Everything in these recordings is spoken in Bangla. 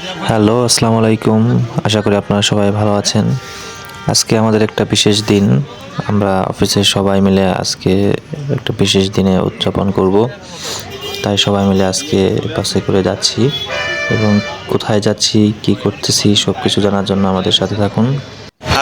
হ্যালো, আসসালামু আলাইকুম। আশা করি আপনারা সবাই ভালো আছেন। আজকে আমাদের একটা বিশেষ দিন। আমরা অফিসের সবাই মিলে আজকে একটা বিশেষ দিনে উদযাপন করব। তাই সবাই মিলে আজকে বাসে করে যাচ্ছি এবং কোথায় যাচ্ছি, কি করতেছি সব কিছু জানার জন্য আমাদের সাথে থাকুন।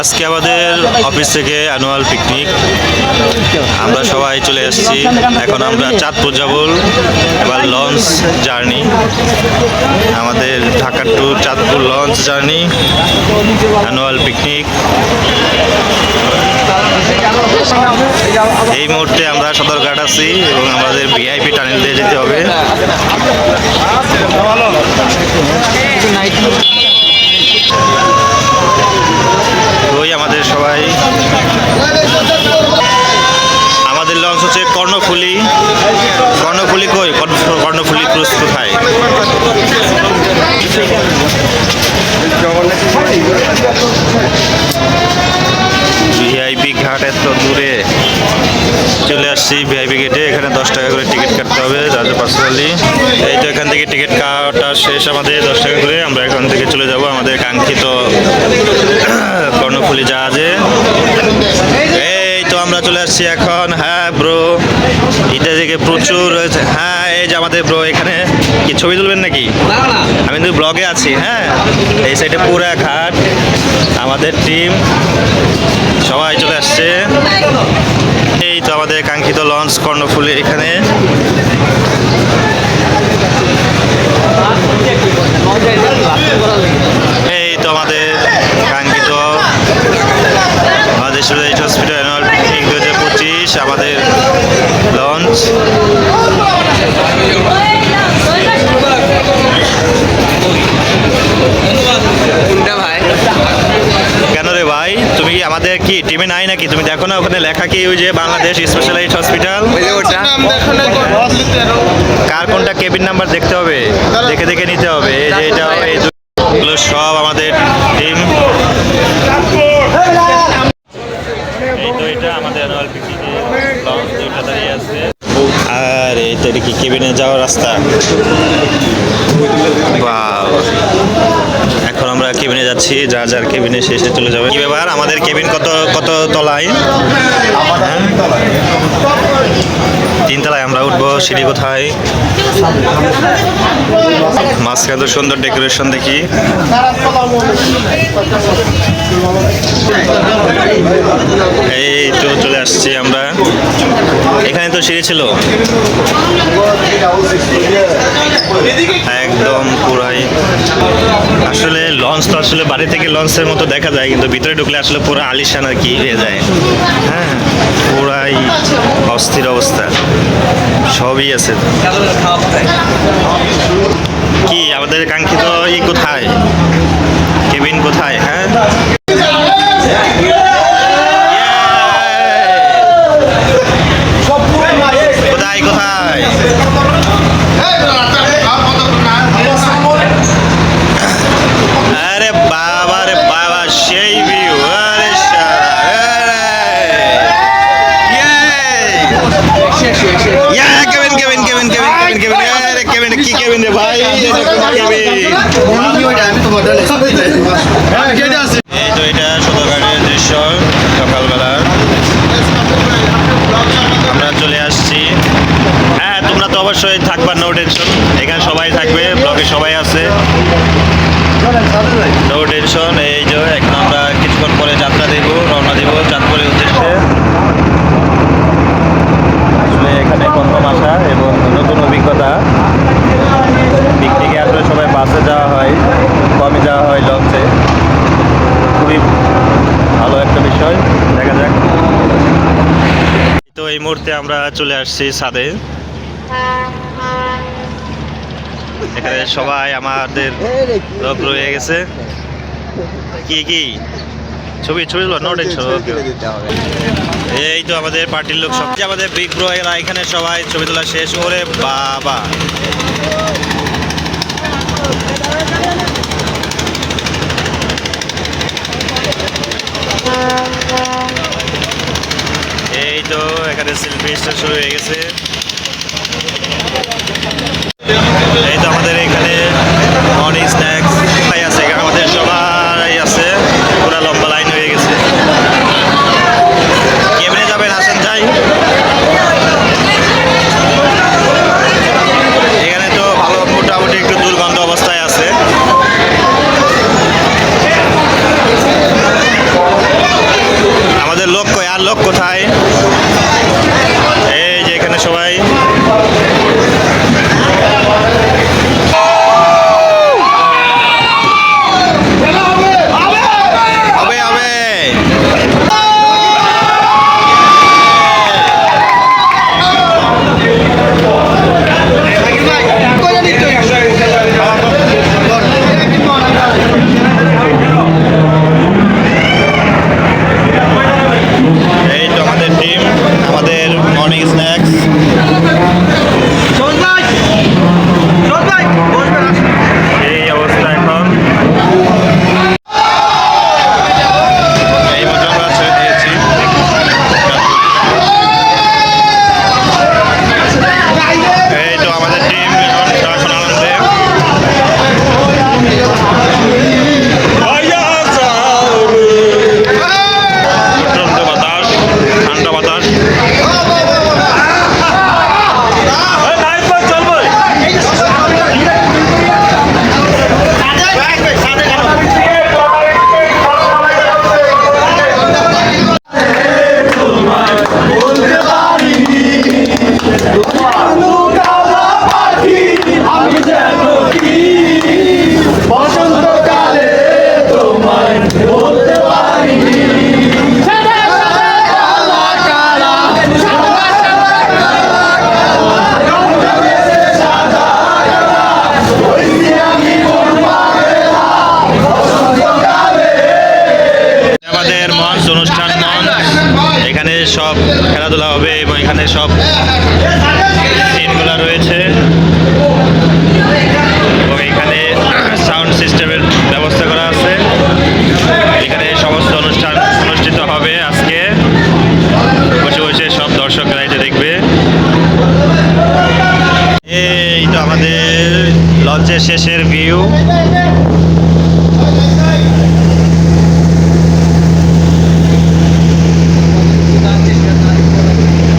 আজকে আমাদের অফিস থেকে অ্যানুয়াল পিকনিক আমরা সবাই চলে এসেছি। এখন আমরা চাঁদপুর যাব এবার লঞ্চ জার্নি আমাদের Dhaka to Chandpur launch journey annual picnic এই মুহূর্তে আমরা সদরঘাট আছি এবং আমাদের ভিআইপি টানেল দিয়ে যেতে হবে। সবাই আমাদের লঞ্চ হচ্ছে কর্ণফুলি। কর্ণফুলি কই? কর্ণ- কর্ণফুলি ক্রুজ কোথায় ভিআইপি ঘাট এত দূরে। চলে আসছি ভিআইপি গেটে এখানে দশ টাকা করে টিকিট কাটতে হবে রাজা পার্সোনালি এই তো এখান থেকে টিকিট কাটা শেষ আমাদের দশ টাকা করে। আমরা এখান থেকে চলে যাব আমাদের কাঙ্ক্ষিত কর্ণফুলি জাহাজে। আমরা চলে আসছি এখন। হ্যাঁ ব্রো এটা থেকে প্রচুর হ্যাঁ এই যে আমাদের ব্রো এখানে। কি ছবি তুলবেন নাকি? আমি কিন্তু ব্লগে আছি হ্যাঁ। এই সাইডে পুরা ঘাট, আমাদের টিম সবাই চলে আসছে। এই তো আমাদের কাঙ্ক্ষিত লঞ্চ কর্ণফুলি এখানে এই তো আমাদের কাঙ্ক্ষিত আমাদের স্টুডেন্ট হসপিটাল অ্যানুয়াল পিকনিক দু হাজার পঁচিশ আমাদের লঞ্চ কেন রে ভাই তুমি কি আমাদের কি টিমে নাই নাকি? তুমি দেখো না ওখানে লেখা কি ওই যে বাংলাদেশ স্পেশালাইজড হসপিটাল কার কোনটা কেবিন নাম্বার দেখতে হবে? দেখে দেখে নিতে হবে। এই যে এটা এই সব আমাদের টিম এই তো এটা আমাদের অ্যানুয়াল পিকনিকে লঞ্চ দুইটা দাঁড়িয়ে আছে। আর এই কি কেবিনে যাওয়ার রাস্তা? Wow. কেবিনে যাচ্ছি যা যার কেবিনে শেষে চলে যাবে। কি ব্যাপার? আমাদের কেবিন কত কত তলায়? তিন তলায় আমরা উঠবো, সিঁড়ি কোথায়? মাঝখানে তো সুন্দর ডেকোরেশন দেখি। এই তো চলে আসছি আমরা। এখানে তো সিঁড়ি ছিল। একদম পুরাই। আসলে লঞ্চ তো আসলে বাড়ি থেকে লঞ্চের মতো দেখা যায় কিন্তু ভিতরে ঢুকলে আসলে পুরো আলিশান আর কি হয়ে যায়। হ্যাঁ পুরাই অস্থির অবস্থা। সবই আছে। কি আমাদের কাঙ্ক্ষিত ই কোথায় কেবিন কোথায় হ্যাঁ কোথায় কোথায় আরে বাবা রে বাবা সেই ভিউ আরে শালা, আরে ইয়ে ইয়া cabin cabin cabin cabin cabin cabin আরে কেবিন কি কেবিন রে ভাই এটা কোন কেবিন এই তো এটা সদরঘাটের দৃশ্য সকালবেলার আমরা চলে আসছি হ্যাঁ তোমরা তো অবশ্যই থাকবা নো টেনশন এখানে সবাই থাকবে, ব্লগে সবাই আছে। নো টেনশন এই যে এখন আমরা কিছুক্ষণ পরে যাত্রা দেব, রওনা দেব চাঁদপুরের উদ্দেশ্যে। আসলে এখানে প্রথম আসা এবং নতুন অভিজ্ঞতা। পিকনিকে আসলে সবাই বাসে যাওয়া হয়, কমই যাওয়া হয় লঞ্চে। খুবই ভালো একটা বিষয়, দেখা যাক। তো এই মুহূর্তে আমরা চলে আসছি ছাদে। এখানে সবাই আমাদের লোক রয়ে গেছে। কি কি? ছবি ছবি এই তো আমাদের পার্টির লোক সব। আমাদের বিগ ব্রো এরা, এখানে সবাই ছবি তোলা শেষ। ওরে বাবা। এই তো এখানে সেলফি শুরু হয়ে গেছে।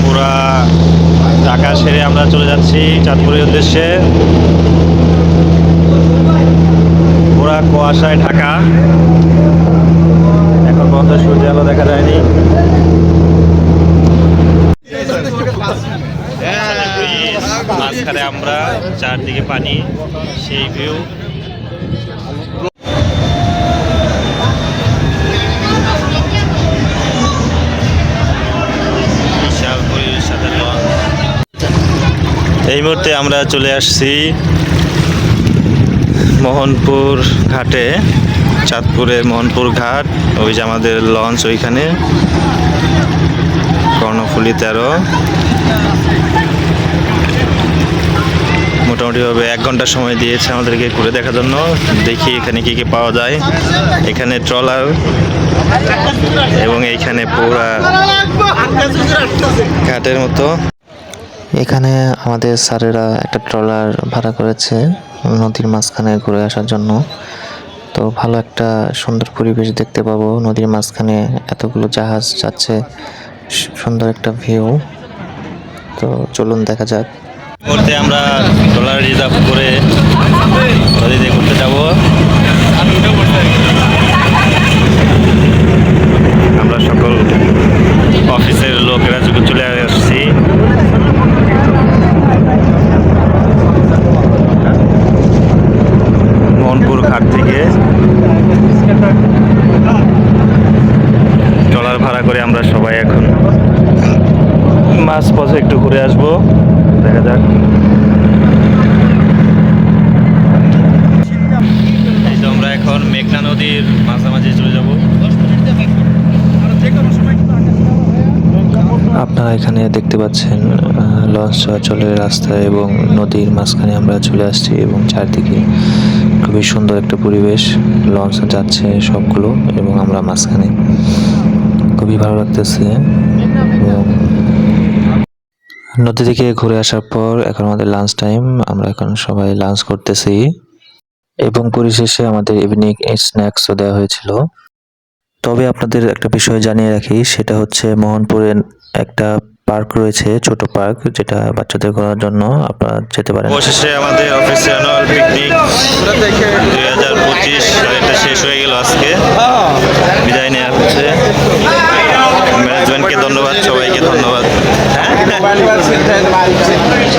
পুরা ঢাকা সেরে আমরা চলে যাচ্ছি চাঁদপুরের উদ্দেশ্যে। পুরা কুয়াশায় ঢাকা। এখন পর্যন্ত সূর্য আলো দেখা যায়নি। মাঝখানে আমরা চারদিকে পানি, সেই ভিউ এই মুহূর্তে আমরা চলে আসছি মোহনপুর ঘাটে, চাঁদপুরের মোহনপুর ঘাট, ওই যে আমাদের লঞ্চ ওইখানে, কর্ণফুলি তেরো। মোটামুটিভাবে এক ঘণ্টা সময় দিয়েছে আমাদেরকে ঘুরে দেখার জন্য। দেখি এখানে কি কি পাওয়া যায়। এখানে ট্রলার এবং এইখানে পুরা ঘাটের মতো। এখানে আমাদের স্যারেরা একটা ট্রলার ভাড়া করেছে নদীর মাঝখানে ঘুরে আসার জন্য। তো ভালো একটা সুন্দর পরিবেশ দেখতে পাবো। নদীর মাঝখানে এতগুলো জাহাজ যাচ্ছে সুন্দর একটা ভিউ তো চলুন দেখা যাক। মুহূর্তে আমরা ডলার রিজার্ভ করে নদীতে ঘুরতে যাব। আমরা সকল অফিসের লোকেরা চলে আসছি মোহনপুর ঘাট থেকে ডলার ভাড়া করে আমরা সবাই এখন মাছ পথে একটু ঘুরে আসব দেখা যাক। এই তো আমরা এখন মেঘনা নদীর মাঝামাঝি চলে যাব। আপনারা এখানে দেখতে পাচ্ছেন আহ, লঞ্চ চলাচলের রাস্তা এবং নদীর মাঝখানে আমরা চলে আসছি এবং চারদিকে খুবই সুন্দর একটা পরিবেশ। লঞ্চ যাচ্ছে সবগুলো এবং আমরা মাঝখানে। খুবই ভালো লাগতেছে। নদী থেকে ঘুরে আসার পর এখন আমাদের লাঞ্চ টাইম আমরা এখন সবাই লাঞ্চ করতেছি। এবং পরিশেষে আমাদের ইভিনিং স্ন্যাক্সও দেওয়া হয়েছিল। তবে আপনাদের একটা বিষয় জানিয়ে রাখি, সেটা হচ্ছে মোহনপুরের একটা পার্ক রয়েছে, ছোট পার্ক যেটা বাচ্চাদের ঘোরার জন্য আপনারা যেতে পারেন। অবশেষে আমাদের অফিসে অ্যানুয়াল পিকনিক দুই হাজার পঁচিশ শেষ হয়ে গেল আজকে। বিদায় নেওয়া হচ্ছে। ম্যানেজমেন্টকে ধন্যবাদ, সবাইকে ধন্যবাদ। Anybody else in the